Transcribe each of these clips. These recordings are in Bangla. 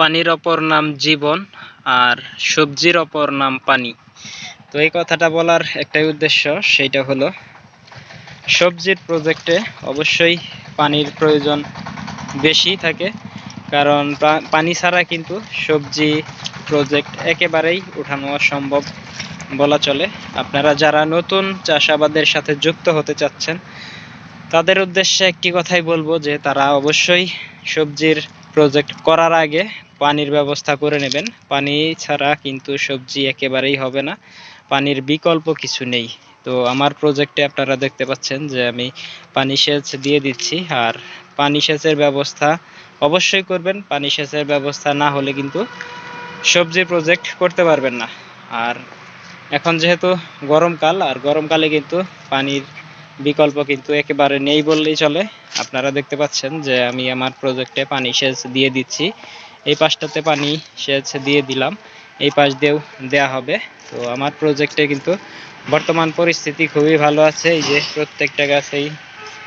পানির অপর নাম জীবন আর সবজির অপর নাম পানি। তো এই কথাটা বলার একটাই উদ্দেশ্য, সেইটা হলো সবজির প্রজেক্টে অবশ্যই পানির প্রয়োজন বেশি থাকে, কারণ পানি ছাড়া কিন্তু সবজি প্রজেক্ট একেবারেই উঠানো সম্ভব বলা চলে। আপনারা যারা নতুন চাষাবাদের সাথে যুক্ত হতে চাচ্ছেন, তাদের উদ্দেশ্যে একটি কথাই বলব যে তারা অবশ্যই সবজির প্রজেক্ট করার আগে পানির ব্যবস্থা করে নেবেন। পানি ছাড়া কিন্তু সবজি একেবারেই হবে না। পানির বিকল্প কিছু নেই। তো আমার প্রজেক্টে আপনারা দেখতে পাচ্ছেন যে আমি পানি সেচ দিয়ে দিচ্ছি। আর পানি সেচের ব্যবস্থা অবশ্যই করবেন। পানি সেচের ব্যবস্থা না হলে কিন্তু সবজি প্রজেক্ট করতে পারবেন না। আর এখন যেহেতু গরমকাল, আর গরমকালে কিন্তু পানির বিকল্প কিন্তু একেবারে নেই বললেই চলে। আপনারা দেখতে পাচ্ছেন যে আমি আমার প্রজেক্টে পানি সেচ দিয়ে দিচ্ছি। এই পাশটাতে পানি সেচ দিয়ে দিলাম। এই পাশ দিয়েও দেয়া হবে। তো আমার প্রজেক্টে কিন্তু বর্তমান পরিস্থিতি খুবই ভালো আছে। এই যে প্রত্যেকটা গাছেই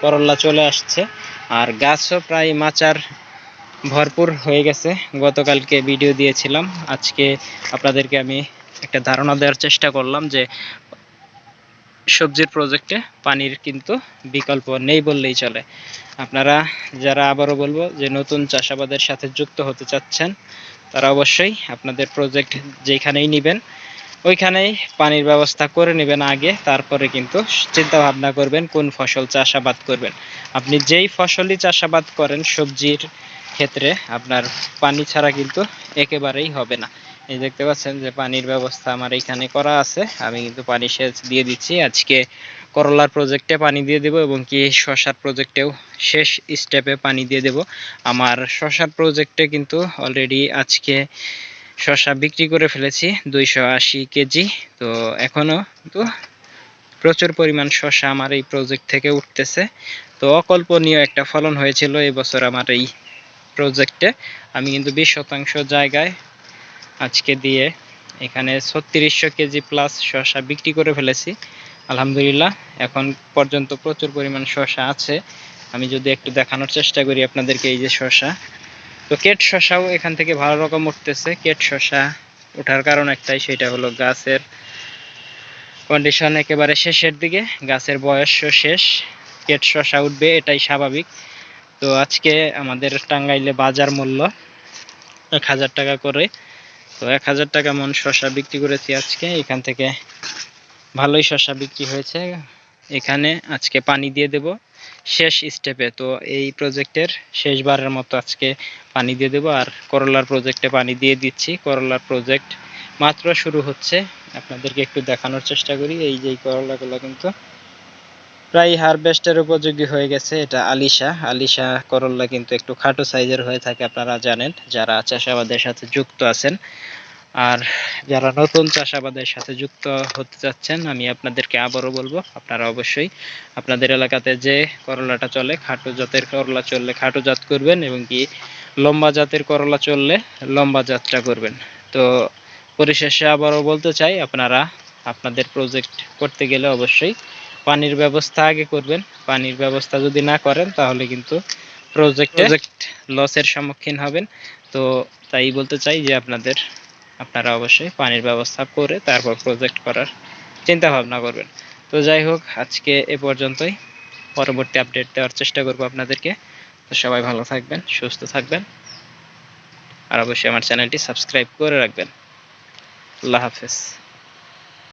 করল্লা চলে আসছে। আর গাছও প্রায় মাচার ভরপুর হয়ে গেছে। গতকালকে ভিডিও দিয়েছিলাম। আজকে আপনাদেরকে আমি একটা ধারণা দেওয়ার চেষ্টা করলাম যে সবজির প্রজেক্টে পানির কিন্তু বিকল্প নেই বললেই চলে। আপনারা যারা আবারও বলব যে নতুন চাষাবাদের সাথে যুক্ত হতে চাচ্ছেন, তারা অবশ্যই আপনাদের প্রজেক্ট যেখানেই নেবেন, ওইখানেই পানির ব্যবস্থা করে নেবেন আগে, তারপরে কিন্তু চিন্তা ভাবনা করবেন কোন ফসল চাষাবাদ করবেন। আপনি যেই ফসলই চাষাবাদ করেন, সবজির ক্ষেত্রে আপনার পানি ছাড়া কিন্তু একেবারেই হবে না। এই দেখতে পাচ্ছেন যে পানির ব্যবস্থা আমার এখানে করা আছে। আমি কিন্তু পানি সেচ দিয়ে দিচ্ছি। আজকে করলার প্রজেক্টে পানি দিয়ে দেব এবং কি শশার প্রজেক্টেও শেষ স্টেপে পানি দিয়ে দেব। আমার শশার প্রজেক্টে কিন্তু অলরেডি আজকে শশা বিক্রি করে ফেলেছি দুইশো আশি কেজি। তো এখনও কিন্তু প্রচুর পরিমাণ শশা আমার এই প্রজেক্ট থেকে উঠতেছে। তো অকল্পনীয় একটা ফলন হয়েছিল। এবছর আমার এই প্রজেক্টে আমি কিন্তু বিশ শতাংশ জায়গায় আজকে দিয়ে এখানে ছত্রিশশো কেজি প্লাস শসা বিক্রি করে ফেলেছি। আলহামদুলিল্লাহ, এখন পর্যন্ত প্রচুর পরিমাণ শসা আছে। আমি যদি একটু দেখানোর চেষ্টা করি আপনাদেরকে এই যে শসা। তো কেট শসাও এখান থেকে ভালো রকম উঠতেছে। কেট শসা ওঠার কারণ একটাই, সেটা হলো গাছের কন্ডিশন একেবারে শেষের দিকে, গাছের বয়স শেষ। কেট শসা উঠবে, এটাই স্বাভাবিক। তো আজকে আমাদের টাঙ্গাইলে বাজার মূল্য এক হাজার টাকা করে। তো এক হাজার টাকা মন শসা বিক্রি করেছি আজকে। এখান থেকে ভালোই শসা বিক্রি হয়েছে। এখানে আজকে পানি দিয়ে দেব শেষ স্টেপে তো এই প্রজেক্টের শেষবারের মতো আজকে পানি দিয়ে দেব। আর করলার প্রজেক্টে পানি দিয়ে দিচ্ছি। করলার প্রজেক্ট মাত্র শুরু হচ্ছে। আপনাদেরকে একটু দেখানোর চেষ্টা করি। এই যে করলাগুলো কিন্তু প্রায় হারভেস্টের উপযোগী হয়ে গেছে এটা আলিশা। আলিশা করল্লা কিন্তু একটু খাটো সাইজের হয়ে থাকে আপনারা জানেন, যারা চাষাবাদের সাথে যুক্ত আছেন। আর যারা নতুন চাষাবাদের সাথে যুক্ত হতে চাচ্ছেন, আমি আপনাদেরকে আবারও বলব, আপনারা অবশ্যই আপনাদের এলাকাতে যে করলাটা চলে, খাটো জাতের করলা চললে খাটো জাত করবেন এবং কি লম্বা জাতের করলা চললে লম্বা জাতটা করবেন। তো পরিশেষে আবারও বলতে চাই, আপনারা আপনাদের প্রজেক্ট করতে গেলে অবশ্যই পানির ব্যবস্থা আগে করবেন। পানির ব্যবস্থা যদি না করেন তাহলে কিন্তু প্রজেক্ট প্রজেক্ট লসের সম্মুখীন হবেন। তো তাই বলতে চাই যে আপনাদের আপনারা অবশ্যই পানির ব্যবস্থা করে তারপর প্রজেক্ট করার চিন্তা ভাবনা করবেন। তো যাই হোক আজকে এ পর্যন্তই। পরবর্তী আপডেট দেওয়ার চেষ্টা করব আপনাদেরকে। তো সবাই ভালো থাকবেন সুস্থ থাকবেন। আর অবশ্যই আমার চ্যানেলটি সাবস্ক্রাইব করে রাখবেন। আল্লাহ হাফেজ।